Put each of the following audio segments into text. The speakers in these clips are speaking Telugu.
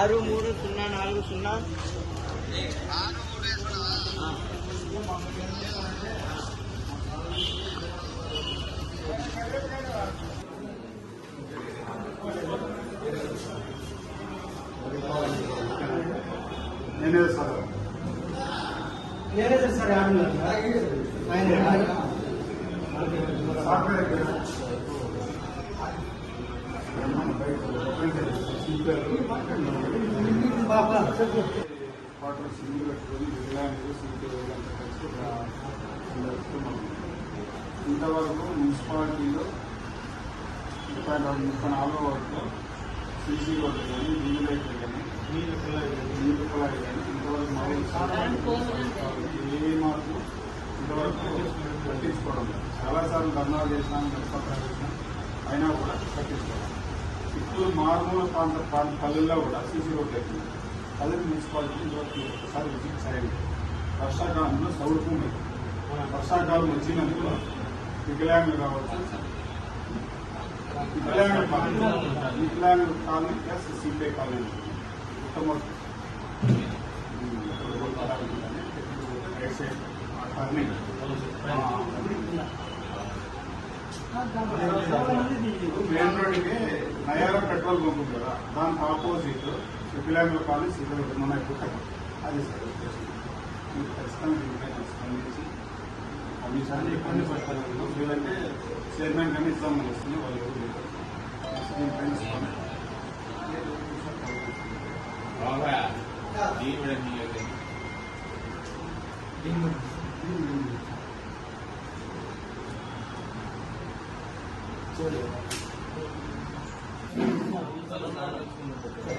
ఆరు మూడు సున్నా నాలుగు సున్నా నేనే సార్ నేనే సార్ ఆయన సాఫ్ట్వేర్ వాటర్ పెట్టుకొని ఇంతవరకు మున్సిపాలిటీలో ముప్పై నాలుగు ముప్పై నాలుగో వరకు సీసీ రోడ్లు కానీ నీళ్ళు లైట్లు కానీ నీళ్ళు కుళాయి నీళ్ళు కుళాయి కానీ ఇంతవరకు ఏ మార్పు ఇంతవరకు పట్టించుకోవడం లేదు. చాలాసార్లు ధర్నాలు చేసినాం చేసినాం అయినా కూడా పట్టించుకోవడం ఇప్పుడు మారుమూల ప్రాంత ప్రాంత పల్లెల్లో కూడా సీసీ రోడ్లు అవుతుంది పల్లె మున్సిపాలిటీ ఇంతవరకు ఒకసారి విజిట్ చేయండి వర్షాకాలంలో సౌడు భూమి వర్షాకాలం వచ్చినందుకు వికలాంగులు కావచ్చు వికలాంగుల కాలనీ వికలాంగుల కాలనీ ప్లస్ సిపిఐ కాలనీ మొట్టమొదటి రైట్ నయారా పెట్రోల్ బంక్ ఉంది కదా దానికి ఆపోజిట్ వికలాంగుల కాలేజ్ సీట్లు మన పుట్టక అది సార్ ఉద్దేశం. ఖచ్చితంగా దీనిపై స్పందించి కమిషన్ ఇబ్బంది పడతారు. లేదంటే చైర్మన్ కానీ ఇస్తామని వస్తుంది వాళ్ళు ఎవరు ಏನು ಬರುತ್ತೆ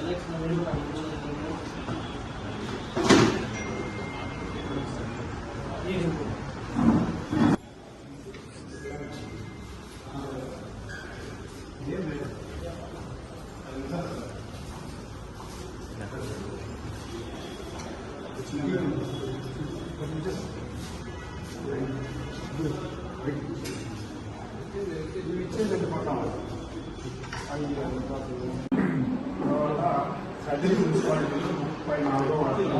ಎಲೆಕ್ಷನ್ తర్వాత సర్జరీ మున్సిపాలిటీలో ముప్పై నాలుగో వార్డులో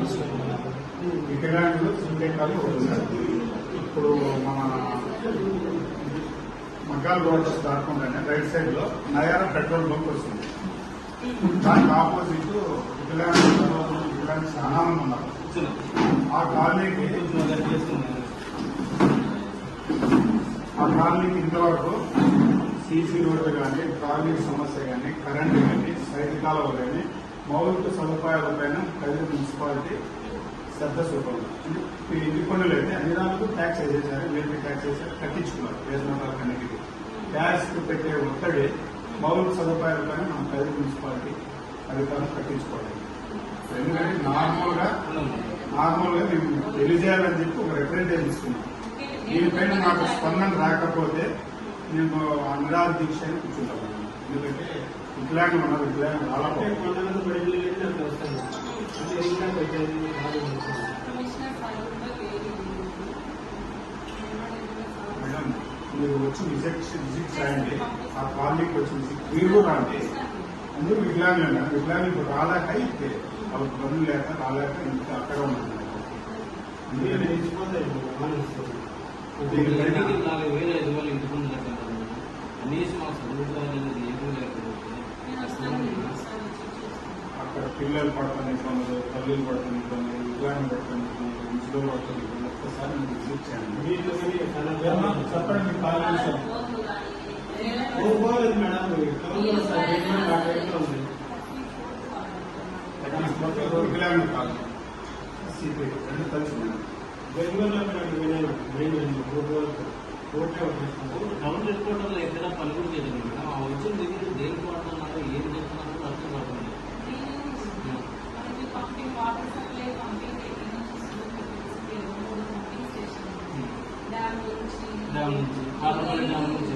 వికలాంగులు సింటేకాలు ఉన్నారు ఇప్పుడు మన మగ్గాల రోడ్ దాటుకుండానే రైట్ సైడ్లో నయారా పెట్రోల్ బంక్ వస్తుంది దానికి ఆపోజిట్ వికలాంగులు వికలాంగులు చాలా ఉన్నారు ఆ కాలనీకి ఆ కాలనీకి ఇంతవరకు సీసీ రోడ్డు కానీ ట్రాఫిక్ సమస్య కానీ కరెంటు కానీ సైడ్ కాలువ కానీ మౌలిక సదుపాయాలపైన ప్రజల మున్సిపాలిటీ శ్రద్ధ చూపాలి ఈ ఇంటి పనులు అయితే అన్ని దానికి ట్యాక్స్ వేసేసారు వీళ్ళకి ట్యాక్స్ వేసారు కట్టించుకున్నారు వేసినట్ల కన్నిటికి ట్యాక్స్ పెట్టే ఒత్తిడి మౌలిక సదుపాయాలపైన మనం ప్రజల మున్సిపాలిటీ అధికారులు కట్టించుకోవాలి ఎందుకంటే నార్మల్గా నార్మల్గా మేము తెలియజేయాలని చెప్పి ఒక రిప్రజెంటేషన్ ఇస్తున్నాం దీనిపైన నాకు స్పందన రాకపోతే నేను ఆ నిరాధ దీక్ష అని కూర్చుంటాను ఎందుకంటే వికలాంగులు చాలా బాగుంది. మేడం మీరు వచ్చి విజిట్ విజిట్ చేయండి. ఆ కాలనీకి వచ్చి విజిట్ మీరు కూడా రండి అందరూ వికలాంగులు వికలాంగులు ఇప్పుడు రాలేక అయితే వాళ్ళకి పనులు లేక రాలేక ఇంత అక్కడ ఉన్నారు అందుకని దీనిపైన నాలుగు వేల ఐదు వేలు ఇంటి పనులు కట్టారు కనీసం మా సదుపాయాలు అనేది ఏమీ లేకపోతే అక్కడ పిల్లలు పడుతున్న ఇబ్బందులు తల్లులు పడుతున్న ఇబ్బందులు వికలాంగులు పడుతున్న ఇబ్బందులు ముసలు పడుతున్న ఇబ్బందులు ఒక్కసారి మీరు విజిట్ చేయండి చెప్పండి మీ కాలనీ విషయం. తగ్గించుకుంటే వికలాంగులు కాదు సిపిఐ రెండు కలిసి ఉన్నాయి. హెడ్ క్వార్టర్లో ఎక్కడ కూడా చేయలేదు మేడం ఆ వచ్చిన దగ్గర దేనికి వాడుతున్నారు ఏం చేస్తున్నారు అర్థం డ్యామ్ నుంచి డ్యామ్ నుంచి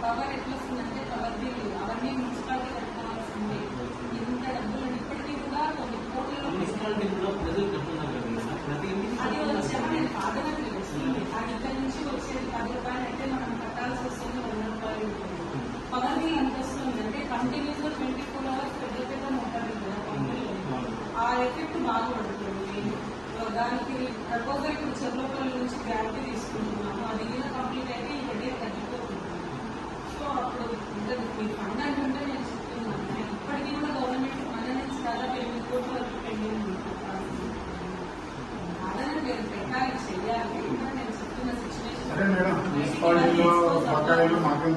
పవర్ ఎట్లా వస్తుందంటే పవర్ బిల్ అవన్నీ మున్సిపాలిటీ కట్టుకోవాల్సింది ఇంత డబ్బులు ఇప్పటికీ కూడా కొన్ని కోట్లలో మున్సిపాలిటీ కూడా ప్రజలు కట్టున్నారు కదా మేడం ప్రతి ఇంటికి అది వచ్చాక నేను కాదనట్లేదు వస్తుంది అది ఇక్కడ నుంచి వచ్చేది పది రూపాయలు అయితే మనం కట్టాల్సి బాగుపడుతుంది. దానికి ప్రపోజల్ ఇప్పుడు చెర్లోపల్లి నుంచి గ్రాంట్ తీసుకుంటున్నాము. అది కూడా కంప్లీట్ అయితే ఈ వడ్డీ తగ్గిపోతుంది. సో అప్పుడు ఇంకా మీ ఫండ్ అంటుంటే నేను చెప్తున్నాను. ఇప్పటికీ కూడా గవర్నమెంట్ మన నుంచి దాదాపు ఎనిమిది కోట్ల వరకు పెండింగ్ ఉంది. అదనే మీరు పెట్టాలి చెయ్యాలి. నేను చెప్తున్న సిచ్యువేషన్ మాకేం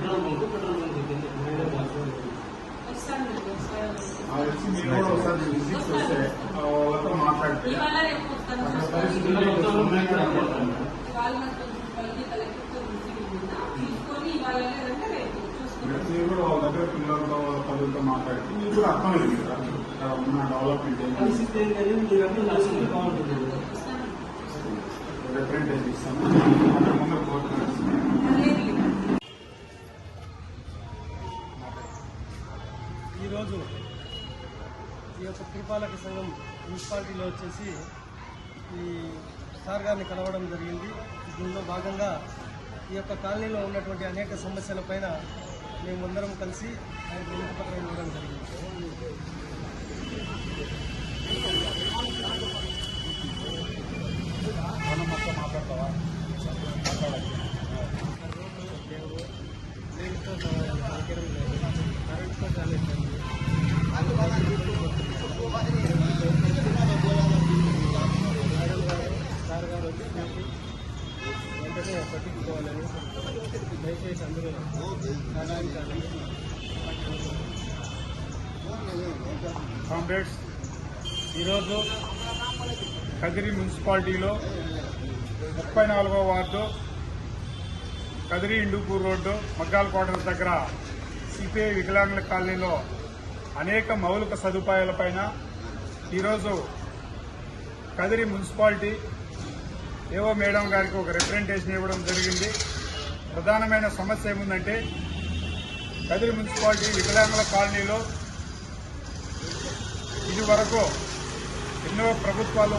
పెట్రోల్ బంక్ పెట్రోల్ బంక్ మాట్లాడితే మీరు కూడా వాళ్ళ దగ్గర పిల్లలతో వాళ్ళ మాట్లాడితే కూడా అర్థమైంది కదా ఉన్న డెవలప్మెంట్ ఏంటంటే రిప్రజెంటేషన్ ఇస్తాము అక్కడ ఈ యొక్క పురపాలక సంఘం మున్సిపాలిటీలో వచ్చేసి ఈ సార్ గారిని కలవడం జరిగింది. దీనిలో భాగంగా ఈ యొక్క కాలనీలో ఉన్నటువంటి అనేక సమస్యలపైన మేమందరం కలిసి ఆయన వినతి పత్రం ఇవ్వడం జరిగింది. కామ్రేడ్స్ ఈరోజు కదిరి మున్సిపాలిటీలో ముప్పై నాలుగో వార్డు కదిరి ఇండుపూర్ రోడ్డు మగ్గాల క్వార్టర్స్ దగ్గర సిపిఐ వికలాంగుల కాలనీలో అనేక మౌలిక సదుపాయాలపైన ఈరోజు కదిరి మున్సిపాలిటీ ఏవో మేడం గారికి ఒక రిప్రజెంటేషన్ ఇవ్వడం జరిగింది. ప్రధానమైన సమస్య ఏముందంటే కదిరి మున్సిపాలిటీ వికలాంగుల కాలనీలో ఇది వరకు ఎన్నో ప్రభుత్వాలు